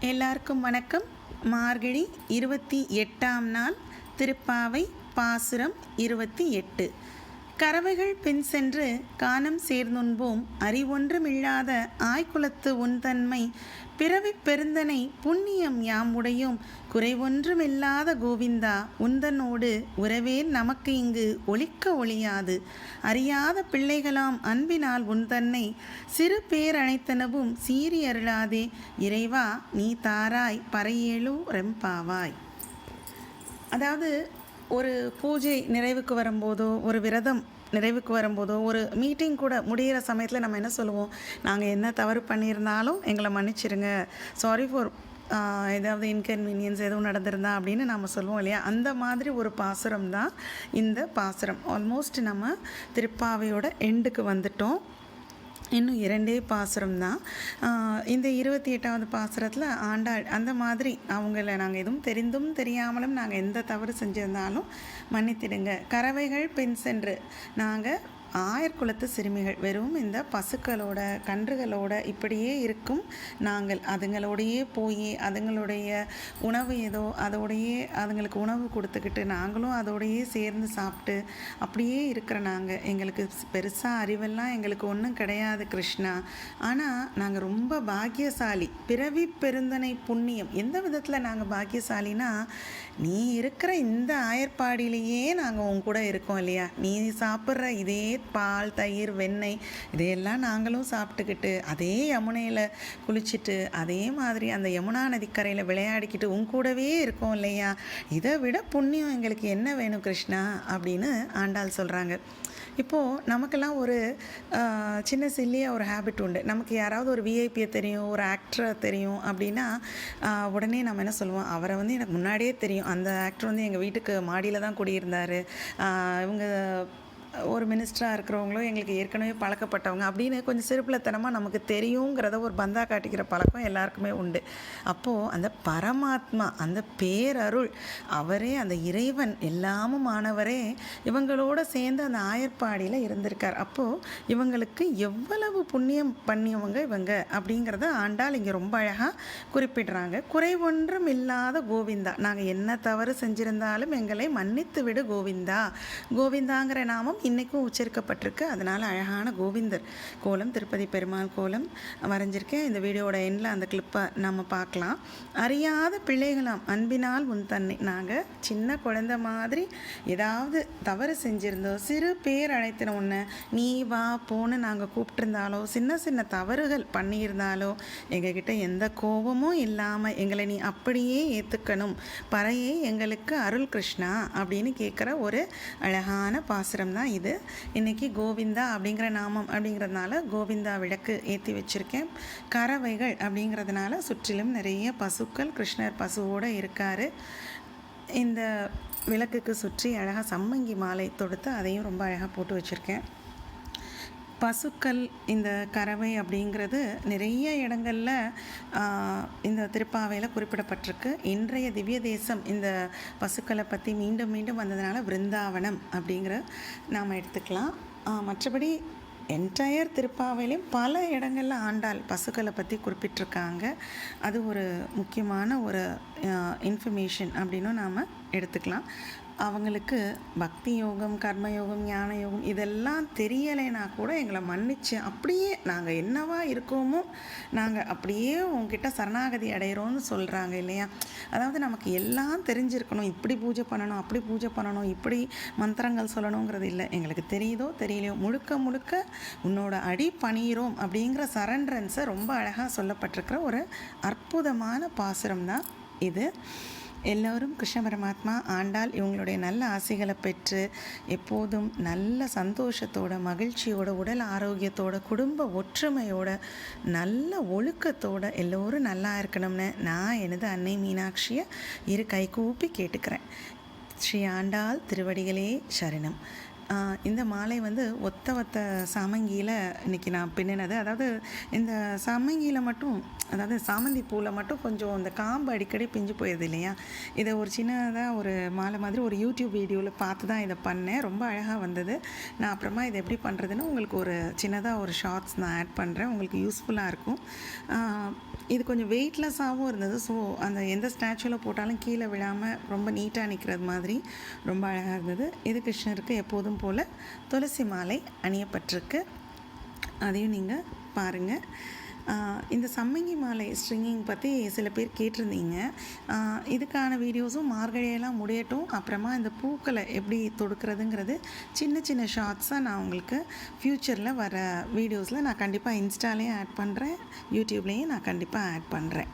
எல்லாருக்கும் வணக்கம். மார்கழி இருபத்தி எட்டாம் நாள் திருப்பாவை பாசுரம் இருபத்தி எட்டு. கறவைகள் பின் சென்று கானம் சேர்ந்துண்போம் அறிவொன்றுமில்லாத ஆய்குலத்து உன்தன்மை. பிறவிப் பெருந்தனை புண்ணியம் யாம் உடையும். குறைவொன்றுமில்லாத கோவிந்தா உந்தனோடு உறவே நமக்கு இங்கு ஒழிக்க ஒழியாது. அறியாத பிள்ளைகளாம் அன்பினால் உன்தன்னை. சிறு பேரழைத்தனவும் சீறி அருளாதே. இறைவா நீ தாராய் பறையேழு ரெம்பாவாய். அதாவது ஒரு பூஜை நிறைவுக்கு வரும்போதோ ஒரு விரதம் நிறைவுக்கு வரும்போதோ ஒரு மீட்டிங் கூட முடிகிற சமயத்தில் நம்ம என்ன சொல்லுவோம்? நாங்கள் என்ன தவறு பண்ணியிருந்தாலும் எங்களை மன்னிச்சிருங்க. சாரி ஃபார் ஏதாவது இன்கன்வீனியன்ஸ் எதுவும் நடந்திருந்தா அப்படின்னு நம்ம சொல்லுவோம் இல்லையா? அந்த மாதிரி ஒரு பாசுரம் தான் இந்த பாசுரம். ஆல்மோஸ்ட் நம்ம திருப்பாவையோட எண்டுக்கு வந்துட்டோம். இன்னும் இரண்டே பாசுரம் தான் இந்த இருபத்தி எட்டாவது பாசுரத்தில் ஆண்டாள் அந்த மாதிரி அவங்கள நாங்கள் எதுவும் தெரிந்தும் தெரியாமலும் நாங்கள் எந்த தவறு செஞ்சிருந்தாலும் மன்னித்திடுங்க. கறவைகள் பின் சென்று நாங்கள் ஆயர்குலத்து சிறுமிகள் வெறும் இந்த பசுக்களோட கன்றுகளோட இப்படியே இருக்கும். நாங்கள் அதுங்களோடையே போய் அதுங்களுடைய உணவு ஏதோ அதோடையே அதுங்களுக்கு உணவு கொடுத்துக்கிட்டு நாங்களும் அதோடையே சேர்ந்து சாப்பிட்டு அப்படியே இருக்கிற நாங்கள். எங்களுக்கு பெருசாக அறிவெல்லாம் எங்களுக்கு ஒன்றும் கிடையாது கிருஷ்ணா. ஆனால் நாங்கள் ரொம்ப பாக்கியசாலி. பிறவி பெருந்தனை புண்ணியம். எந்த விதத்தில் நாங்கள் பாக்கியசாலினா நீ இருக்கிற இந்த ஆயர்பாடியிலேயே நாங்கள் உன் கூட இருக்கோம் இல்லையா? நீ சாப்பிட்ற இதே பால் தயிர் வெண்ணெய் இதையெல்லாம் நாங்களும் சாப்பிட்டுக்கிட்டு அதே யமுனையில் குளிச்சுட்டு அதே மாதிரி அந்த யமுனா நதிக்கரையில் விளையாடிக்கிட்டு உன் கூடவே இருக்கோம் இல்லையா? இதை விட புண்ணியம் எங்களுக்கு என்ன வேணும் கிருஷ்ணா? அப்படின்னு ஆண்டாள் சொல்கிறாங்க இப்போது நமக்கெல்லாம் ஒரு சின்ன சில்லியாக ஒரு ஹேபிட் உண்டு. நமக்கு யாராவது ஒரு விஐபியை தெரியும் ஒரு ஆக்டரை தெரியும் அப்படின்னா உடனே நம்ம என்ன சொல்லுவோம்? அவரை வந்து எனக்கு முன்னாடியே தெரியும். அந்த ஆக்டர் வந்து எங்கள் வீட்டுக்கு மாடியில் தான் குடியிருந்தார். இவங்க ஒரு மினிஸ்டராக இருக்கிறவங்களும் எங்களுக்கு ஏற்கனவே பழக்கப்பட்டவங்க. அப்படின்னு கொஞ்சம் சிறுப்பிலத்தனமாக நமக்கு தெரியுங்கிறத ஒரு பந்தா காட்டிக்கிற பழக்கம் எல்லாருக்குமே உண்டு. அப்போது அந்த பரமாத்மா அந்த பேரருள் அவரே அந்த இறைவன் எல்லாமும் ஆனவரே இவங்களோட சேர்ந்து அந்த ஆயர்பாடியில் இருந்திருக்கார். அப்போது இவங்களுக்கு எவ்வளவு புண்ணியம் பண்ணியவங்க இவங்க? அப்படிங்கிறத ஆண்டால் இங்கே ரொம்ப அழகாக குறிப்பிடுறாங்க. குறைவொன்றும் இல்லாத கோவிந்தா. நாங்கள் என்ன தவறு செஞ்சிருந்தாலும் எங்களை மன்னித்து விடு கோவிந்தா. கோவிந்தாங்கிற நாமம் இன்றைக்கும் உச்சரிக்கப்பட்டிருக்கு. அதனால் அழகான கோவிந்தர் கோலம் திருப்பதி பெருமாள் கோலம் வரைஞ்சிருக்கேன். இந்த வீடியோட எண்ணில் அந்த கிளிப்பை நம்ம பார்க்கலாம். அறியாத பிள்ளைகளாம் அன்பினால் உன் தன்னை. நாங்கள் சின்ன குழந்த மாதிரி ஏதாவது தவறு செஞ்சுருந்தோம் சிறு பேர் அழைத்தின உன்னை நீ வா போன்னு நாங்கள் கூப்பிட்டுருந்தாலோ சின்ன சின்ன தவறுகள் பண்ணியிருந்தாலோ எங்ககிட்ட எந்த கோபமும் இல்லாமல் எங்களை நீ அப்படியே ஏற்றுக்கணும் பறையே எங்களுக்கு அருள் கிருஷ்ணா அப்படின்னு கேட்குற ஒரு அழகான பாசுரம் தான் இது. இன்றைக்கி கோவிந்தா அப்படிங்கிற நாமம் அப்படிங்கிறதுனால கோவிந்தா விளக்கு ஏற்றி வச்சுருக்கேன். கறவைகள் அப்படிங்கிறதுனால சுற்றிலும் நிறைய பசுக்கள் கிருஷ்ணர் பசுவோடு இருக்கார். இந்த விளக்குக்கு சுற்றி அழகாக சம்மங்கி மாலை தொடுத்து அதையும் ரொம்ப அழகாக போட்டு வச்சுருக்கேன். பசுக்கள் இந்த கறவை அப்படிங்கிறது நிறைய இடங்களில் இந்த திருப்பாவையில் குறிப்பிடப்பட்டிருக்கு. இன்றைய திவ்ய தேசம் இந்த பசுக்களை பற்றி மீண்டும் மீண்டும் வந்ததுனால பிருந்தாவனம் அப்படிங்கிற நாம் எடுத்துக்கலாம். மற்றபடி என்டையர் திருப்பாவையிலையும் பல இடங்களில் ஆண்டாள் பசுக்களை பற்றி குறிப்பிட்டிருக்காங்க. அது ஒரு முக்கியமான ஒரு இன்ஃபர்மேஷன் அப்படின்னும் நாம் எடுத்துக்கலாம். அவங்களுக்கு பக்தி யோகம் கர்மயோகம் ஞான யோகம் இதெல்லாம் தெரியலைனா கூட எங்களை மன்னிச்சு அப்படியே நாங்கள் என்னவா இருக்கோமோ நாங்கள் அப்படியே உங்ககிட்ட சரணாகதி அடைகிறோன்னு சொல்கிறாங்க இல்லையா? அதாவது நமக்கு எல்லாம் தெரிஞ்சிருக்கணும். இப்படி பூஜை பண்ணணும் அப்படி பூஜை பண்ணணும் இப்படி மந்திரங்கள் சொல்லணுங்கிறது இல்லை. எங்களுக்கு தெரியுதோ தெரியலையோ முழுக்க முழுக்க உன்னோட அடி பணியிறோம் அப்படிங்கிற சரண்டரன்ஸை ரொம்ப அழகாக சொல்லப்பட்டிருக்கிற ஒரு அற்புதமான பாசுரம் தான் இது. எல்லோரும் கிருஷ்ண பரமாத்மா ஆண்டாள் இவங்களுடைய நல்ல ஆசைகளை பெற்று எப்போதும் நல்ல சந்தோஷத்தோட மகிழ்ச்சியோட உடல் ஆரோக்கியத்தோட குடும்ப ஒற்றுமையோட நல்ல ஒழுக்கத்தோட எல்லோரும் நல்லா இருக்கணும்னு நான் எனது அன்னை மீனாட்சியை இரு கைகூப்பி கேட்டுக்கிறேன். ஸ்ரீ ஆண்டாள் திருவடிகளே சரணம். இந்த மாலை வந்து ஒத்த ஒத்த சாமங்கியில் இன்றைக்கி நான் பின்னினது. அதாவது இந்த சாமங்கியில் மட்டும் அதாவது சாமந்தி பூவில் மட்டும் கொஞ்சம் இந்த காம்பு அடிக்கடி பிஞ்சு போயிடுது இல்லையா? இதை ஒரு சின்னதாக ஒரு மாலை மாதிரி ஒரு யூடியூப் வீடியோவில் பார்த்து தான் இதை பண்ணேன். ரொம்ப அழகாக வந்தது. நான் அப்புறமா இதை எப்படி பண்ணுறதுன்னு உங்களுக்கு ஒரு சின்னதாக ஒரு ஷார்ட்ஸ் நான் ஆட் பண்ணுறேன் உங்களுக்கு யூஸ்ஃபுல்லாக இருக்கும். இது கொஞ்சம் வெயிட்லெஸ்ஸாகவும் இருந்தது. ஸோ அந்த எந்த ஸ்டாச்சுவில் போட்டாலும் கீழே விழாமல் ரொம்ப நீட்டாக நிற்கிறது மாதிரி ரொம்ப அழகாக இருந்தது. இது கிருஷ்ணருக்கு எப்போதும் போல் துளசி மாலை அணியப்பட்டிருக்கு. அதையும் நீங்கள் பாருங்கள் இந்த சம்மங்கி மாலை ஸ்ட்ரிங்கிங் பற்றி சில பேர் கேட்டிருந்தீங்க. இதுக்கான வீடியோஸும் மார்கழியெல்லாம் முடியட்டும். அப்புறமா இந்த பூக்களை எப்படி தொடுக்கிறதுங்கிறது சின்ன சின்ன ஷார்ட்ஸாக நான் உங்களுக்கு ஃப்யூச்சரில் வர வீடியோஸில் நான் கண்டிப்பாக இன்ஸ்டாலேயும் ஆட் பண்ணுறேன் யூடியூப்லேயும் நான் கண்டிப்பாக ஆட் பண்ணுறேன்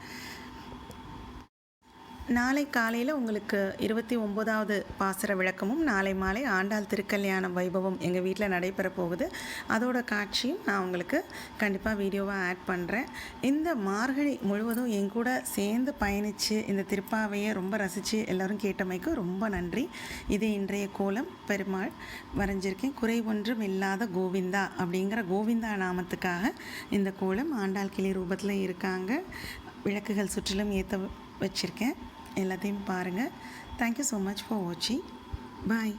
நாளை காலையில் உங்களுக்கு இருபத்தி ஒம்போதாவது பாசர விளக்கமும் நாளை மாலை ஆண்டாள் திருக்கல்யாண வைபவம் எங்கள் வீட்டில் நடைபெற போகுது. அதோட காட்சியும் நான் உங்களுக்கு கண்டிப்பாக வீடியோவாக ஆட் பண்ணுறேன் இந்த மார்கழி முழுவதும் என் கூட சேர்ந்து பயணித்து இந்த திருப்பாவையை ரொம்ப ரசித்து எல்லோரும் கேட்டமைக்கு ரொம்ப நன்றி. இது இன்றைய கோலம். பெருமாள் வரைஞ்சிருக்கேன். குறை ஒன்றும் இல்லாத கோவிந்தா அப்படிங்கிற கோவிந்தா நாமத்துக்காக இந்த கோலம் ஆண்டாள் கிளி ரூபத்தில் இருக்காங்க. விளக்குகள் சுற்றிலும் ஏற்ற வச்சுருக்கேன். எல்லாத்தையும் பாருங்கள் தேங்க்யூ ஸோ மச் ஃபார் வாட்சிங் பாய்